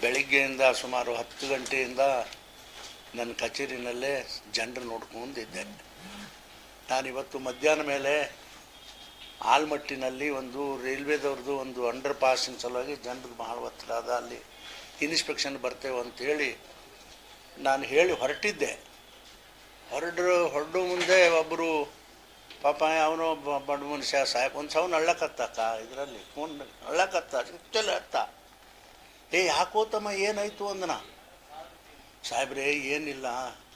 ಬೆಳಿಗ್ಗೆಯಿಂದ ಸುಮಾರು ಹತ್ತು ಗಂಟೆಯಿಂದ ನನ್ನ ಕಚೇರಿನಲ್ಲೇ ಜನರು ನೋಡ್ಕೊಂಡಿದ್ದೆ. ನಾನಿವತ್ತು ಮಧ್ಯಾಹ್ನ ಮೇಲೆ ಆಲ್ಮಟ್ಟಿನಲ್ಲಿ ಒಂದು ರೈಲ್ವೆದವ್ರದ್ದು ಒಂದು ಅಂಡರ್ ಪಾಸಿನ ಸಲುವಾಗಿ ಜನರು ಬಹಳ ಒತ್ತಡ ಅದ ಅಲ್ಲಿ ಇನ್ಸ್ಪೆಕ್ಷನ್ ಬರ್ತೇವೆ ಅಂತೇಳಿ ನಾನು ಹೇಳಿ ಹೊರಟಿದ್ದೆ. ಹೊರಡ್ರು ಹೊರಡು ಮುಂದೆ ಒಬ್ಬರು ಪಾಪ ಅವನು ಬಡ ಮನುಷ್ಯ ಸಾಹೇಬ್ ಒಂದು ಸಾವನ್ನ ಅಳ್ಳಕತ್ತಕ್ಕ ಇದರಲ್ಲಿ. ಫೋನ್ ಅಳ್ಳಕತ್ತ ಚಲೋ ಅತ್ತ ಯಾಕೋ ತಮ್ಮ ಏನಾಯ್ತು ಅಂದನ? ಸಾಹೇಬ್ರೆ, ಏನಿಲ್ಲ.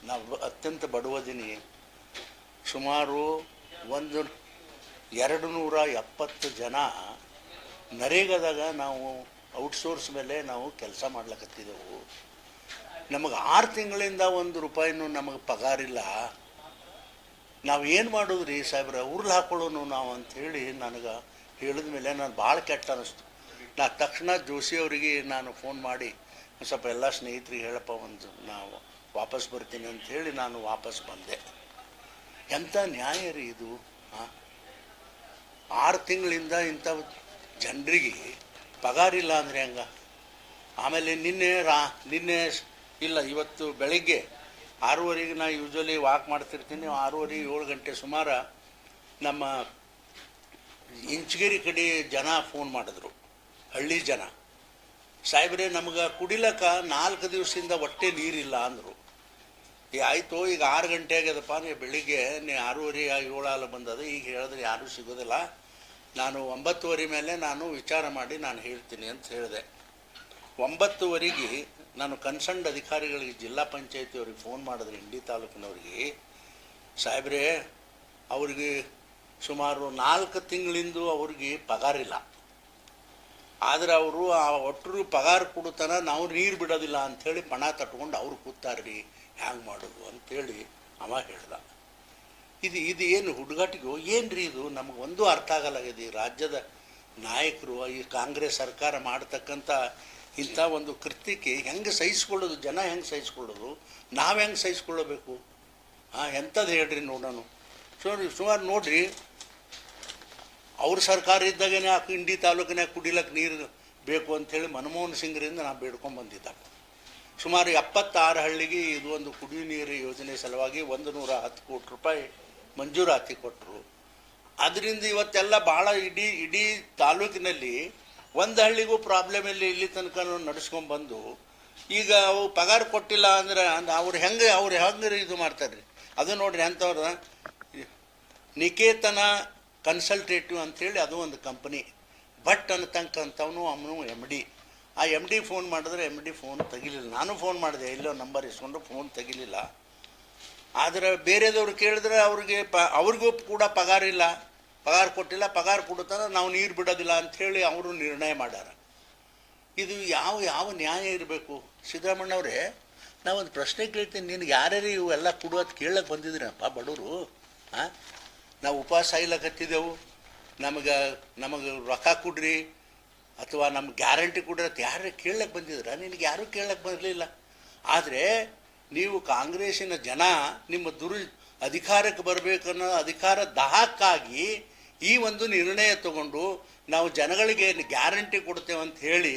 ನಾವು ಅತ್ಯಂತ ಬಡವದಿನಿ. ಸುಮಾರು ಒಂದು ಎರಡು ನೂರ ಎಪ್ಪತ್ತು ಜನ ನರೇಗದಾಗ ನಾವು ಔಟ್ಸೋರ್ಸ್ ಮೇಲೆ ನಾವು ಕೆಲಸ ಮಾಡ್ಲಕತ್ತಿದ್ದೆವು ನಮಗೆ ಆರು ತಿಂಗಳಿಂದ ಒಂದು ರೂಪಾಯಿನೂ ನಮಗೆ ಪಗಾರಿಲ್ಲ. ನಾವು ಏನು ಮಾಡೋದು ರೀ ಸಾಹೇಬ್ರ? ಉರ್ಲು ಹಾಕೊಳ್ಳೋನು ನಾವು ಅಂಥೇಳಿ ನನಗೆ ಹೇಳಿದ ಮೇಲೆ ನಾನು ಭಾಳ ಕೆಟ್ಟ ಅನ್ನಿಸ್ತು ನಾ ತಕ್ಷಣ ಜೋಶಿಯವರಿಗೆ ನಾನು ಫೋನ್ ಮಾಡಿ, ಸ್ವಲ್ಪ ಎಲ್ಲ ಸ್ನೇಹಿತರಿಗೆ ಹೇಳಪ್ಪ ಒಂದು, ನಾವು ವಾಪಸ್ ಬರ್ತೀನಿ ಹೇಳಿ ನಾನು ವಾಪಸ್ ಬಂದೆ. ಎಂಥ ನ್ಯಾಯ ರೀ ಇದು ಹಾಂ ಆರು ತಿಂಗಳಿಂದ ಇಂಥ ಜನರಿಗೆ ಪಗಾರಿಲ್ಲ ಅಂದರೆ ಹಂಗ? ಆಮೇಲೆ ನಿನ್ನೆ ರಾ ನಿನ್ನೆ ಇಲ್ಲ, ಇವತ್ತು ಬೆಳಿಗ್ಗೆ ಆರೂವರೆಗೆ ನಾ ಯೂಶ್ವಲಿ ವಾಕ್ ಮಾಡ್ತಿರ್ತೀನಿ, ಆರೂವರೆ ಏಳು ಗಂಟೆ ಸುಮಾರು ನಮ್ಮ ಇಂಚಗಿರಿ ಕಡೆ ಜನ ಫೋನ್ ಮಾಡಿದ್ರು. ಹಳ್ಳಿ ಜನ. ಸಾಹೇಬ್ರೆ, ನಮ್ಗೆ ಕುಡಿಲಕ ನಾಲ್ಕು ದಿವಸದಿಂದ ಹೊಟ್ಟೆ ನೀರಿಲ್ಲ ಅಂದರು. ಈ ಆಯಿತು, ಈಗ ಆರು ಗಂಟೆ ಆಗ್ಯದಪ್ಪ ನೀವು ಬೆಳಿಗ್ಗೆ ನೀ ಆರೂವರೆ ಏಳಾಲ ಬಂದದ, ಈಗ ಹೇಳಿದ್ರೆ ಯಾರೂ ಸಿಗೋದಿಲ್ಲ. ನಾನು ಒಂಬತ್ತುವರೆ ಮೇಲೆ ನಾನು ವಿಚಾರ ಮಾಡಿ ನಾನು ಹೇಳ್ತೀನಿ ಅಂತ ಹೇಳಿದೆ. ಒಂಬತ್ತುವರೆಗೆ ನಾನು ಕನ್ಸರ್ನ್ಡ್ ಅಧಿಕಾರಿಗಳಿಗೆ, ಜಿಲ್ಲಾ ಪಂಚಾಯತಿಯವ್ರಿಗೆ ಫೋನ್ ಮಾಡಿದ್ರೆ, ಇಂಡಿ ತಾಲೂಕಿನವ್ರಿಗೆ, ಸಾಹೇಬ್ರೆ, ಅವ್ರಿಗೆ ಸುಮಾರು ನಾಲ್ಕು ತಿಂಗಳಿಂದ ಅವ್ರಿಗೆ ಪಗಾರಿಲ್ಲ. ಆದರೆ ಅವರು ಆ ಒಟ್ಟರು ಪಗಾರ ಕೊಡುತ್ತಾನ ನಾವು ನೀರು ಬಿಡೋದಿಲ್ಲ ಅಂಥೇಳಿ ಪಣ ತಟ್ಕೊಂಡು ಅವ್ರು ಕೂತಾರ್ರಿ, ಹ್ಯಾಂಗೆ ಮಾಡೋದು ಅಂಥೇಳಿ ಅವ ಹೇಳ್ದ. ಇದು ಇದು ಏನು ಹುಡುಗಾಟಿಗೆ ಏನು ರೀ ಇದು? ನಮಗೆ ಒಂದೂ ಅರ್ಥ ಆಗಲ್ಲ ಈ ರಾಜ್ಯದ ನಾಯಕರು, ಈ ಕಾಂಗ್ರೆಸ್ ಸರ್ಕಾರ ಮಾಡ್ತಕ್ಕಂಥ ಇಂಥ ಒಂದು ಕೃತ್ಯಕ್ಕೆ ಹೆಂಗೆ ಸಹಿಸ್ಕೊಳ್ಳೋದು, ಜನ ಹೆಂಗೆ ಸಹಿಸ್ಕೊಳ್ಳೋದು, ನಾವು ಹೆಂಗೆ ಸಹಿಸ್ಕೊಳ್ಳಬೇಕು? ಹಾಂ ಎಂಥದ್ದು ಹೇಳ್ರಿ ನೋಡೋಣ ಸುಮಾರು ಸುಮಾರು ನೋಡ್ರಿ ಅವ್ರ ಸರ್ಕಾರ ಇದ್ದಾಗೇನೆ ಆ ಇಂಡಿ ತಾಲೂಕಿನಾಗ ಕುಡಿಲಕ್ಕೆ ನೀರು ಬೇಕು ಅಂಥೇಳಿ ಮನಮೋಹನ್ ಸಿಂಗ್ರಿಂದ ನಾವು ಬೇಡ್ಕೊಂಡು ಬಂದಿದ್ದಾಗ ಸುಮಾರು ಎಪ್ಪತ್ತಾರು ಹಳ್ಳಿಗೆ ಇದು ಒಂದು ಕುಡಿಯುವ ನೀರು ಯೋಜನೆ ಸಲುವಾಗಿ ಒಂದು ನೂರ ಹತ್ತು ಕೋಟಿ ರೂಪಾಯಿ ಮಂಜೂರಾತಿ ಕೊಟ್ಟರು ಅದರಿಂದ ಇವತ್ತೆಲ್ಲ ಭಾಳ ಇಡೀ ಇಡೀ ತಾಲೂಕಿನಲ್ಲಿ ಒಂದು ಹಳ್ಳಿಗೂ ಪ್ರಾಬ್ಲಮ್ ಇಲ್ಲ ಇಲ್ಲಿ ತನಕ ನಡೆಸ್ಕೊಂಬಂದು ಬಂದು, ಈಗ ಅವು ಪಗಾರ ಕೊಟ್ಟಿಲ್ಲ ಅಂದ್ರೆ ಅವ್ರು ಹೆಂಗೆ ಅವ್ರು ಹೆಂಗೆ ಇದು ಮಾಡ್ತಾರೆ? ಅದು ನೋಡ್ರಿ ಅಂಥವ್ರ ನಿಕೇತನ ಕನ್ಸಲ್ಟೇಟಿವ್ ಅಂಥೇಳಿ ಅದು ಒಂದು ಕಂಪನಿ. ಭಟ್ ಅನ್ನತಕ್ಕಂಥವನು, ಅವನು ಎಂ ಡಿ ಆ ಎಂ ಡಿ ಫೋನ್ ಮಾಡಿದ್ರೆ ಎಂ ಡಿ ಫೋನ್ ತೆಗಿಲಿಲ್ಲ. ನಾನು ಫೋನ್ ಮಾಡಿದೆ ಎಲ್ಲೋ ನಂಬರ್ ಇಸ್ಕೊಂಡು ಫೋನ್ ತೆಗಿಲಿಲ್ಲ. ಆದರೆ ಬೇರೆದವ್ರು ಕೇಳಿದ್ರೆ ಅವ್ರಿಗೆ ಪ, ಅವ್ರಿಗೂ ಕೂಡ ಪಗಾರ ಇಲ್ಲ. ಪಗಾರ ಕೊಟ್ಟಿಲ್ಲ, ಪಗಾರ ಕೊಡುತ್ತಂದ್ರೆ ನಾವು ನೀರು ಬಿಡೋದಿಲ್ಲ ಅಂಥೇಳಿ ಅವರು ನಿರ್ಣಯ ಮಾಡ್ಯಾರ. ಇದು ಯಾವ ಯಾವ ನ್ಯಾಯ ಇರಬೇಕು? ಸಿದ್ದರಾಮಣ್ಣವ್ರೆ ನಾವೊಂದು ಪ್ರಶ್ನೆ ಕೇಳ್ತೀನಿ. ನಿನಗೆ ಯಾರ್ಯಾರು ಇವೆಲ್ಲ ಕೊಡೋದು ಕೇಳಕ್ಕೆ ಬಂದಿದ್ದೀರಪ್ಪ ಬಡವರು? ಹಾಂ ನಾವು ಉಪವಾಸ ಇಲ್ಲಕತ್ತಿದ್ದೆವು ನಮಗೆ ನಮಗೆ ರೊಕ್ಕ ಕೊಡ್ರಿ ಅಥವಾ ನಮ್ಗೆ ಗ್ಯಾರಂಟಿ ಕೊಡ್ರಿ ಅಂತ ಯಾರು ಕೇಳಕ್ಕೆ ಬಂದಿದ್ರ? ನಿನಗೆ ಯಾರೂ ಕೇಳಕ್ಕೆ ಬರಲಿಲ್ಲ. ಆದರೆ ನೀವು ಕಾಂಗ್ರೆಸ್ಸಿನ ಜನ, ನಿಮ್ಮ ದುರ್ ಅಧಿಕಾರಕ್ಕೆ ಬರಬೇಕನ್ನೋ ಅಧಿಕಾರ ದಾಹಕ್ಕಾಗಿ ಈ ಒಂದು ನಿರ್ಣಯ ತಗೊಂಡು ನಾವು ಜನಗಳಿಗೆ ಗ್ಯಾರಂಟಿ ಕೊಡ್ತೇವೆ ಅಂತ ಹೇಳಿ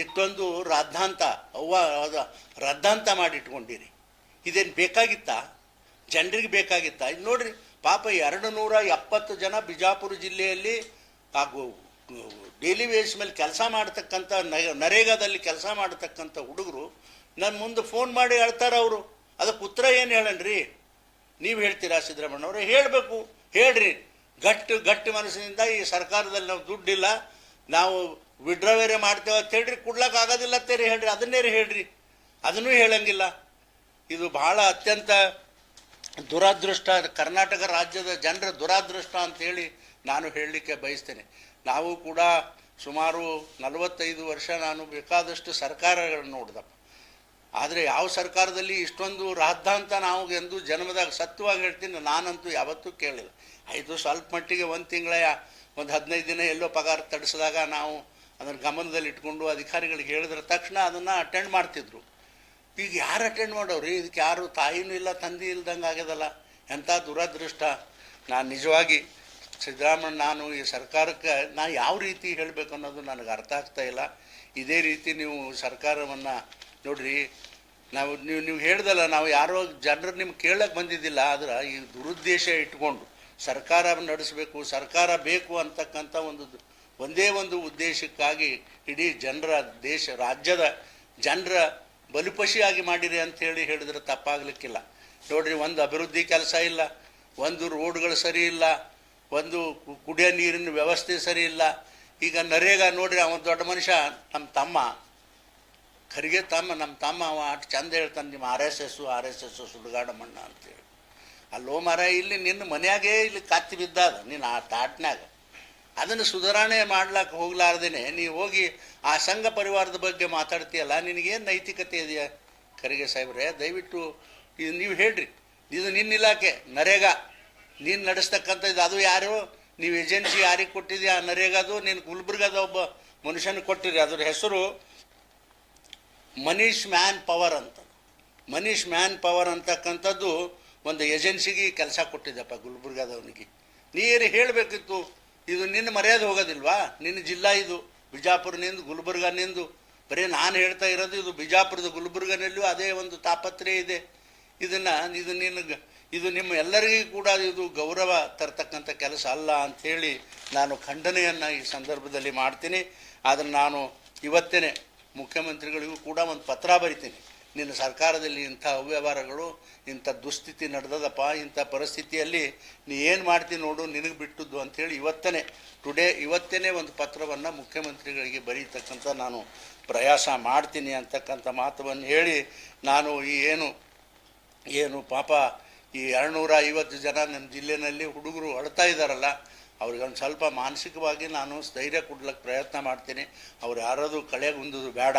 ಇಷ್ಟೊಂದು ರಾದ್ಧಾಂತ, ಅವ್ವ ರದ್ದಾಂತ ಮಾಡಿಟ್ಕೊಂಡಿರಿ. ಇದೇನು ಬೇಕಾಗಿತ್ತಾ? ಜನರಿಗೆ ಬೇಕಾಗಿತ್ತಾ? ಇದು ನೋಡ್ರಿ ಪಾಪ ಎರಡು ನೂರ ಎಪ್ಪತ್ತು ಜನ ಬಿಜಾಪುರ ಜಿಲ್ಲೆಯಲ್ಲಿ ಡೈಲಿ ವೇಸ್ ಮೇಲೆ ಕೆಲಸ ಮಾಡ್ತಕ್ಕಂಥ ನರೇಗಾದಲ್ಲಿ ಕೆಲಸ ಮಾಡ್ತಕ್ಕಂಥ ಹುಡುಗರು ನನ್ನ ಮುಂದೆ ಫೋನ್ ಮಾಡಿ ಹೇಳ್ತಾರೆ ಅವರು. ಅದಕ್ಕೆ ಉತ್ತರ ಏನು ಹೇಳಣ್ರಿ ನೀವು ಹೇಳ್ತೀರಾ ಸಿದ್ದರಾಮಣ್ಣವ್ರೆ ಹೇಳಬೇಕು. ಹೇಳ್ರಿ. ಗಟ್ಟು, ಗಟ್ಟಿ ಮನಸ್ಸಿನಿಂದ ಈ ಸರ್ಕಾರದಲ್ಲಿ ನಾವು ದುಡ್ಡಿಲ್ಲ. ನಾವು ವಿಡ್ರಾವೇರೆ ಮಾಡ್ತೇವೆ ಅಂತ ಹೇಳ್ರಿ. ಕೊಡ್ಲಕ್ಕೆ ಆಗೋದಿಲ್ಲ ಅಂತೇರಿ ಹೇಳ್ರಿ. ಅದನ್ನೇ ಹೇಳ್ರಿ. ಅದನ್ನೂ ಹೇಳಂಗಿಲ್ಲ. ಇದು ಬಹಳ ಅತ್ಯಂತ ದುರಾದೃಷ್ಟ, ಕರ್ನಾಟಕ ರಾಜ್ಯದ ಜನರ ದುರಾದೃಷ್ಟ ಅಂತೇಳಿ ನಾನು ಹೇಳಲಿಕ್ಕೆ ಬಯಸ್ತೇನೆ. ನಾವು ಕೂಡ ಸುಮಾರು ನಲವತ್ತೈದು ವರ್ಷ ನಾನು ಬೇಕಾದಷ್ಟು ಸರ್ಕಾರಗಳನ್ನು ನೋಡ್ದಪ್ಪ. ಆದರೆ ಯಾವ ಸರ್ಕಾರದಲ್ಲಿ ಇಷ್ಟೊಂದು ರಾದ್ದಾಂತ ನಾವು ಎಂದು ಜನ್ಮದಾಗ ಸತ್ವವಾಗಿ ಹೇಳ್ತೀನಿ, ನಾನಂತೂ ಯಾವತ್ತೂ ಕೇಳಿಲ್ಲ ಆಯಿತು, ಸ್ವಲ್ಪ ಮಟ್ಟಿಗೆ ಒಂದು ತಿಂಗಳ ಒಂದು ಹದಿನೈದು ದಿನ ಎಲ್ಲೋ ಪಗಾರ ತಡಿಸಿದಾಗ ನಾವು ಅದನ್ನು ಗಮನದಲ್ಲಿ ಇಟ್ಕೊಂಡು ಅಧಿಕಾರಿಗಳಿಗೆ ಹೇಳಿದ್ರ ತಕ್ಷಣ ಅದನ್ನು ಅಟೆಂಡ್ ಮಾಡ್ತಿದ್ರು. ಈಗ ಯಾರು ಅಟೆಂಡ್ ಮಾಡೋರು? ಇದಕ್ಕೆ ಯಾರು ತಾಯಿನೂ ಇಲ್ಲ, ತಂದೆ ಇಲ್ದಂಗೆ ಆಗ್ಯದಲ್ಲ. ಎಂಥ ದುರದೃಷ್ಟ. ನಾನು ನಿಜವಾಗಿ ಸಿದ್ದರಾಮಯ್ಯ, ನಾನು ಈ ಸರ್ಕಾರಕ್ಕೆ ನಾನು ಯಾವ ರೀತಿ ಹೇಳಬೇಕು ಅನ್ನೋದು ನನಗೆ ಅರ್ಥ ಆಗ್ತಾ ಇಲ್ಲ. ಇದೇ ರೀತಿ ನೀವು ಸರ್ಕಾರವನ್ನು ನೋಡ್ರಿ. ನಾವು ನೀವು ನೀವು ಹೇಳ್ದಲ್ಲ, ನಾವು ಯಾರೋ ಜನರು ನಿಮ್ಗೆ ಕೇಳಕ್ಕೆ ಬಂದಿದ್ದಿಲ್ಲ, ಆದ್ರೆ ಈ ದುರುದ್ದೇಶ ಇಟ್ಕೊಂಡು ಸರ್ಕಾರ ನಡೆಸಬೇಕು, ಸರ್ಕಾರ ಬೇಕು ಅಂತಕ್ಕಂಥ ಒಂದು ಒಂದೇ ಒಂದು ಉದ್ದೇಶಕ್ಕಾಗಿ ಇಡೀ ಜನರ ದೇಶ, ರಾಜ್ಯದ ಜನರ ಬಲಿಪಶಿಯಾಗಿ ಮಾಡಿರಿ ಅಂತೇಳಿ ಹೇಳಿದ್ರೆ ತಪ್ಪಾಗಲಿಕ್ಕಿಲ್ಲ. ನೋಡ್ರಿ, ಒಂದು ಅಭಿವೃದ್ಧಿ ಕೆಲಸ ಇಲ್ಲ, ಒಂದು ರೋಡ್ಗಳು ಸರಿ ಇಲ್ಲ, ಒಂದು ಕುಡಿಯೋ ನೀರಿನ ವ್ಯವಸ್ಥೆ ಸರಿ ಇಲ್ಲ. ಈಗ ನರೇಗ ನೋಡ್ರಿ, ಅವನು ದೊಡ್ಡ ಮನುಷ್ಯ, ನಮ್ಮ ತಮ್ಮ. ಖರಿಗೆ ತಮ್ಮ, ನಮ್ಮ ತಮ್ಮ, ಅವ ಅಷ್ಟು ಚಂದ ಹೇಳ್ತಾನೆ, ನಿಮ್ಮ R S S R S S ಸುಡುಗಾಡ ಮಣ್ಣ ಅಂತೇಳಿ. ಅಲ್ಲೋ ಮರ, ಇಲ್ಲಿ ನಿನ್ನ ಮನೆಯಾಗೇ ಇಲ್ಲಿ ಕತ್ತಿ ಬಿದ್ದಾಗ ನೀನು ಆ ತಾಟ್ನ್ಯಾಗ. ಅದನ್ನು ಸುಧಾರಣೆ ಮಾಡ್ಲಾಕ ಹೋಗ್ಲಾರ್ದೇನೆ. ನೀವು ಹೋಗಿ ಆ ಸಂಘ ಪರಿವಾರದ ಬಗ್ಗೆ ಮಾತಾಡ್ತೀಯಲ್ಲ, ನಿನಗೇನು ನೈತಿಕತೆ ಇದೆಯಾ? ಖರ್ಗೆ ಸಾಹೇಬ್ರೆ, ದಯವಿಟ್ಟು ಇದು ನೀವು ಹೇಳ್ರಿ. ಇದು ನಿನ್ನ ಇಲಾಖೆ, ನರೇಗಾ. ನೀನು ನಡೆಸ್ತಕ್ಕಂಥದ್ದು ಅದು ಯಾರು? ನೀವು ಏಜೆನ್ಸಿ ಯಾರಿಗೆ ಕೊಟ್ಟಿದ್ಯಾ? ಆ ನರೇಗಾದು, ನೀನು ಗುಲ್ಬರ್ಗದ ಒಬ್ಬ ಮನುಷ್ಯನ ಕೊಟ್ಟಿರಿ ಅದ್ರ ಹೆಸರು ಮನೀಶ್ ಮ್ಯಾನ್ ಪವರ್ ಅಂತ. ಮನೀಶ್ ಮ್ಯಾನ್ ಪವರ್ ಅಂತಕ್ಕಂಥದ್ದು ಒಂದು ಏಜೆನ್ಸಿಗೆ ಕೆಲಸ ಕೊಟ್ಟಿದ್ದಪ್ಪ ಗುಲ್ಬರ್ಗದವನಿಗೆ. ನೀರು ಹೇಳಬೇಕಿತ್ತು. ಇದು ನಿನ್ನ ಮರ್ಯಾದೆ ಹೋಗೋದಿಲ್ವಾ? ನಿನ್ನ ಜಿಲ್ಲಾ ಇದು, ಬಿಜಾಪುರ್ನಿಂದು ಗುಲ್ಬರ್ಗ ನಿಂದು ಬರೀ ನಾನು ಹೇಳ್ತಾ ಇರೋದು ಇದು ಬಿಜಾಪುರದ ಗುಲ್ಬರ್ಗನಲ್ಲೂ ಅದೇ ಒಂದು ತಾಪತ್ರೆ ಇದೆ. ಇದನ್ನು, ಇದು ನಿನ್ನ ಇದು ನಿಮ್ಮ ಎಲ್ಲರಿಗೂ ಕೂಡ ಇದು ಗೌರವ ತರ್ತಕ್ಕಂಥ ಕೆಲಸ ಅಲ್ಲ ಅಂಥೇಳಿ ನಾನು ಖಂಡನೆಯನ್ನು ಈ ಸಂದರ್ಭದಲ್ಲಿ ಮಾಡ್ತೀನಿ. ಆದರೆ ನಾನು ಇವತ್ತೇ ಮುಖ್ಯಮಂತ್ರಿಗಳಿಗೂ ಕೂಡ ಒಂದು ಪತ್ರ ಬರಿತೀನಿ. ನಿನ್ನ ಸರ್ಕಾರದಲ್ಲಿ ಇಂಥ ಅವ್ಯವಹಾರಗಳು, ಇಂಥ ದುಸ್ಥಿತಿ ನಡೆದದಪ್ಪ, ಇಂಥ ಪರಿಸ್ಥಿತಿಯಲ್ಲಿ ನೀ ಏನು ಮಾಡ್ತೀನಿ ನೋಡು, ನಿನಗೆ ಬಿಟ್ಟದ್ದು ಅಂಥೇಳಿ ಇವತ್ತೇ ಟುಡೇ ಇವತ್ತೇ ಒಂದು ಪತ್ರವನ್ನು ಮುಖ್ಯಮಂತ್ರಿಗಳಿಗೆ ಬರೀತಕ್ಕಂಥ ನಾನು ಪ್ರಯಾಸ ಮಾಡ್ತೀನಿ ಅಂತಕ್ಕಂಥ ಮಾತವನ್ನು ಹೇಳಿ ನಾನು ಈ ಏನು ಏನು ಪಾಪ ಈ ಎರಡುನೂರ ಐವತ್ತು ಜನ ನಮ್ಮ ಜಿಲ್ಲೆಯಲ್ಲಿ ಹುಡುಗರು ಅಳ್ತಾ ಇದ್ದಾರಲ್ಲ ಅವ್ರಿಗೊಂದು ಸ್ವಲ್ಪ ಮಾನಸಿಕವಾಗಿ ನಾನು ಸ್ಥೈರ್ಯ ಕೊಡ್ಲಿಕ್ಕೆ ಪ್ರಯತ್ನ ಮಾಡ್ತೀನಿ. ಅವ್ರು ಯಾರಾದರೂ ಕಳೆಗುಂದೋದು ಬೇಡ.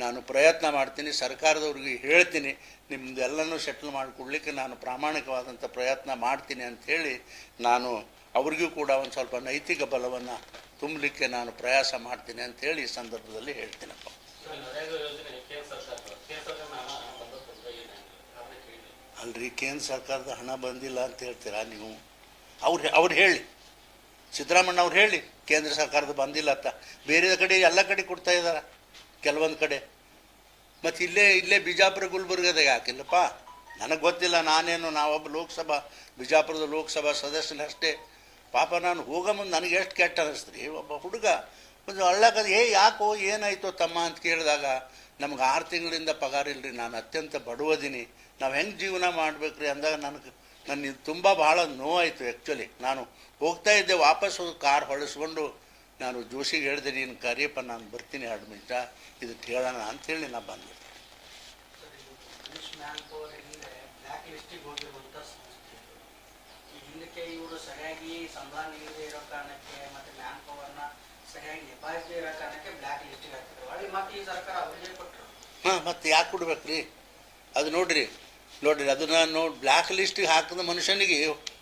ನಾನು ಪ್ರಯತ್ನ ಮಾಡ್ತೀನಿ. ಸರ್ಕಾರದವ್ರಿಗೆ ಹೇಳ್ತೀನಿ. ನಿಮ್ಮದೆಲ್ಲನೂ ಸೆಟ್ಲ್ ಮಾಡಿಕೊಡ್ಲಿಕ್ಕೆ ನಾನು ಪ್ರಾಮಾಣಿಕವಾದಂಥ ಪ್ರಯತ್ನ ಮಾಡ್ತೀನಿ ಅಂಥೇಳಿ ನಾನು ಅವ್ರಿಗೂ ಕೂಡ ಒಂದು ಸ್ವಲ್ಪ ನೈತಿಕ ಬಲವನ್ನು ತುಂಬಲಿಕ್ಕೆ ನಾನು ಪ್ರಯಾಸ ಮಾಡ್ತೀನಿ ಅಂಥೇಳಿ ಈ ಸಂದರ್ಭದಲ್ಲಿ ಹೇಳ್ತೀನಪ್ಪ. ಅಲ್ರಿ ಕೇಂದ್ರ ಸರ್ಕಾರದ ಹಣ ಬಂದಿಲ್ಲ ಅಂತ ಹೇಳ್ತೀರಾ ನೀವು? ಅವ್ರು ಅವ್ರು ಹೇಳಿ. ಸಿದ್ದರಾಮಣ್ಣ ಅವ್ರು ಹೇಳಿ, ಕೇಂದ್ರ ಸರ್ಕಾರದ ಬಂದಿಲ್ಲ ಅಂತ. ಬೇರೆ ಕಡೆ ಎಲ್ಲ ಕಡೆ ಕೊಡ್ತಾ ಇದ್ದಾರೆ ಕೆಲವೊಂದು ಕಡೆ. ಮತ್ತು ಇಲ್ಲೇ ಇಲ್ಲೇ ಬಿಜಾಪುರ, ಗುಲ್ಬರ್ಗದಾಗ ಯಾಕಿಲ್ಲಪ್ಪ? ನನಗೆ ಗೊತ್ತಿಲ್ಲ, ನಾನೇನು, ನಾವೊಬ್ಬ ಲೋಕಸಭಾ, ಬಿಜಾಪುರದ ಲೋಕಸಭಾ ಸದಸ್ಯನಷ್ಟೇ ಪಾಪ ನಾನು ಹೋಗೋ ಮುಂದೆ ನನಗೆ ಎಷ್ಟು ಕೆಟ್ಟ ಅನ್ನಿಸ್ತೀರಿ ಒಬ್ಬ ಹುಡುಗ, ಒಂದು ಹಳ್ಳಕದ ಏ ಯಾಕೋ ಏನಾಯ್ತೋ ತಮ್ಮ ಅಂತ ಕೇಳಿದಾಗ, ನಮ್ಗೆ ಆರು ತಿಂಗಳಿಂದ ಪಗಾರ ಇಲ್ಲರಿ ನಾನು ಅತ್ಯಂತ ಬಡವದೀನಿ. ನಾವು ಹೆಂಗೆ ಜೀವನ ಮಾಡ್ಬೇಕ್ರಿ ಅಂದಾಗ ನನಗೆ ನನ್ನ ಇದು ತುಂಬ ಭಾಳ ನೋವಾಯಿತು ಆ್ಯಕ್ಚುಲಿ ನಾನು ಹೋಗ್ತಾ ಇದ್ದೆ ವಾಪಸ್ ಹೋಗಿ ಕಾರ್ ಹೊಡೆಸ್ಕೊಂಡು. ನಾನು ಜೋಶಿಗೆ ಹೇಳಿದೆ ನೀನು ಕರಿಯಪ್ಪ ನಾನು ಬರ್ತೀನಿ ಎರಡು ನಿಮಿಷ ಇದಕ್ಕೆ ಹೇಳೋಣ ಅಂಥೇಳಿ ನಾನು ಬಂದೆ. ಹಾಂ ಮತ್ತೆ ಯಾಕೆ ಕೊಡ್ಬೇಕ್ರಿ? ಅದು ನೋಡ್ರಿ ನೋಡ್ರಿ ಅದನ್ನು ನೋಡಿ ಬ್ಲ್ಯಾಕ್ ಲಿಸ್ಟಿಗೆ ಹಾಕಿದ ಮನುಷ್ಯನಿಗೆ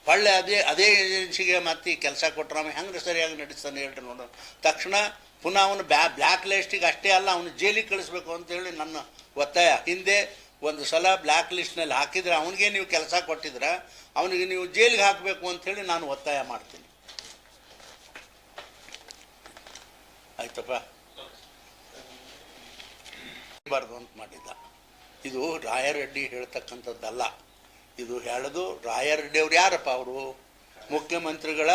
ಹೊಳ್ಳೆ ಅದೇ ಅದೇ ಏಜೆನ್ಸಿಗೆ ಮತ್ತೆ ಕೆಲಸ ಕೊಟ್ಟರೆ ಅವನು ಹೆಂಗೆ ಸರಿಯಾಗಿ ನಡೆಸ್ತಾನೆ ಹೇಳ್ರಿ ನೋಡೋಣ ತಕ್ಷಣ ಪುನಃ ಅವನು ಬ್ಯಾ ಬ್ಲ್ಯಾಕ್ ಲಿಸ್ಟಿಗೆ ಅಷ್ಟೇ ಅಲ್ಲ, ಅವನು ಜೈಲಿಗೆ ಕಳಿಸ್ಬೇಕು ಅಂತೇಳಿ ನನ್ನ ಒತ್ತಾಯ. ಹಿಂದೆ ಒಂದು ಸಲ ಬ್ಲ್ಯಾಕ್ ಲಿಸ್ಟ್ನಲ್ಲಿ ಹಾಕಿದ್ರೆ ಅವನಿಗೆ ನೀವು ಕೆಲಸ ಕೊಟ್ಟಿದ್ರೆ, ಅವನಿಗೆ ನೀವು ಜೈಲಿಗೆ ಹಾಕಬೇಕು ಅಂಥೇಳಿ ನಾನು ಒತ್ತಾಯ ಮಾಡ್ತೀನಿ. ಆಯ್ತಪ್ಪ? ಬಾರ್ದು ಅಂತ ಮಾಡಿದ್ದ. ಇದು ರಾಯರೆಡ್ಡಿ ಹೇಳ್ತಕ್ಕಂಥದ್ದಲ್ಲ. ಇದು ಹೇಳೋದು ರಾಯರೆಡ್ಡಿ ಅವ್ರು ಯಾರಪ್ಪ ಅವರು? ಮುಖ್ಯಮಂತ್ರಿಗಳ?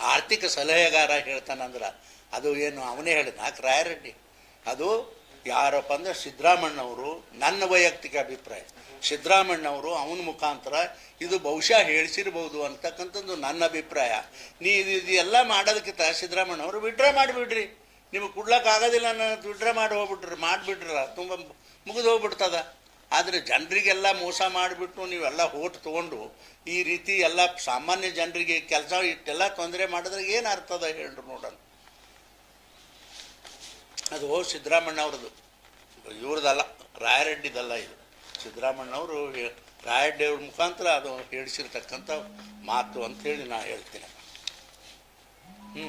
ಆರ್ಥಿಕ ಸಲಹೆಗಾರ ಹೇಳ್ತಾನಂದ್ರೆ. ಅದು ಏನು ಅವನೇ ಹೇಳಿದ ನಾಲ್ಕು ರಾಯರೆಡ್ಡಿ ಅದು ಯಾರಪ್ಪ ಅಂದ್ರೆ ಸಿದ್ದರಾಮಣ್ಣವರು ನನ್ನ ವೈಯಕ್ತಿಕ ಅಭಿಪ್ರಾಯ. ಸಿದ್ದರಾಮಣ್ಣವರು ಅವನ ಮುಖಾಂತರ ಇದು ಬಹುಶಃ ಹೇಳಿಸಿರ್ಬೋದು ಅಂತಕ್ಕಂಥದ್ದು ನನ್ನ ಅಭಿಪ್ರಾಯ. ನೀ ಇದು ಇದೆಲ್ಲ ಮಾಡೋದಕ್ಕಿಂತ ಸಿದ್ದರಾಮಣ್ಣವರು ವಿಡ್ರಾ ಮಾಡಿಬಿಡ್ರಿ. ನಿಮಗೆ ಕೊಡ್ಲಕ್ಕಾಗೋದಿಲ್ಲ ಅನ್ನೋ ವಿಡ್ರಾ ಮಾಡಿ ಹೋಗ್ಬಿಟ್ರಿ, ಮಾಡಿಬಿಟ್ರ, ತುಂಬ ಮುಗಿದು ಹೋಗ್ಬಿಡ್ತದ. ಆದರೆ ಜನರಿಗೆಲ್ಲ ಮೋಸ ಮಾಡಿಬಿಟ್ಟು ನೀವೆಲ್ಲ ಹೋಟ್ ತೊಗೊಂಡು ಈ ರೀತಿ ಎಲ್ಲ ಸಾಮಾನ್ಯ ಜನರಿಗೆ ಕೆಲಸ ಇಟ್ಟೆಲ್ಲ ತೊಂದರೆ ಮಾಡಿದ್ರೆ ಏನು ಅರ್ಥದ ಹೇಳ್ರಿ ನೋಡೋಣ. ಅದು ಸಿದ್ದರಾಮಣ್ಣ ಅವ್ರದ್ದು ಇವ್ರದ್ದಲ್ಲ, ರಾಯರೆಡ್ಡಿದಲ್ಲ ಇದು. ಸಿದ್ದರಾಮಣ್ಣವರು ರಾಯರೆಡ್ಡಿ ಅವ್ರ ಮುಖಾಂತರ ಅದು ಹೇಳಿಸಿರ್ತಕ್ಕಂಥ ಮಾತು ಅಂತೇಳಿ ನಾನು ಹೇಳ್ತೀನಿ. ಹ್ಞೂ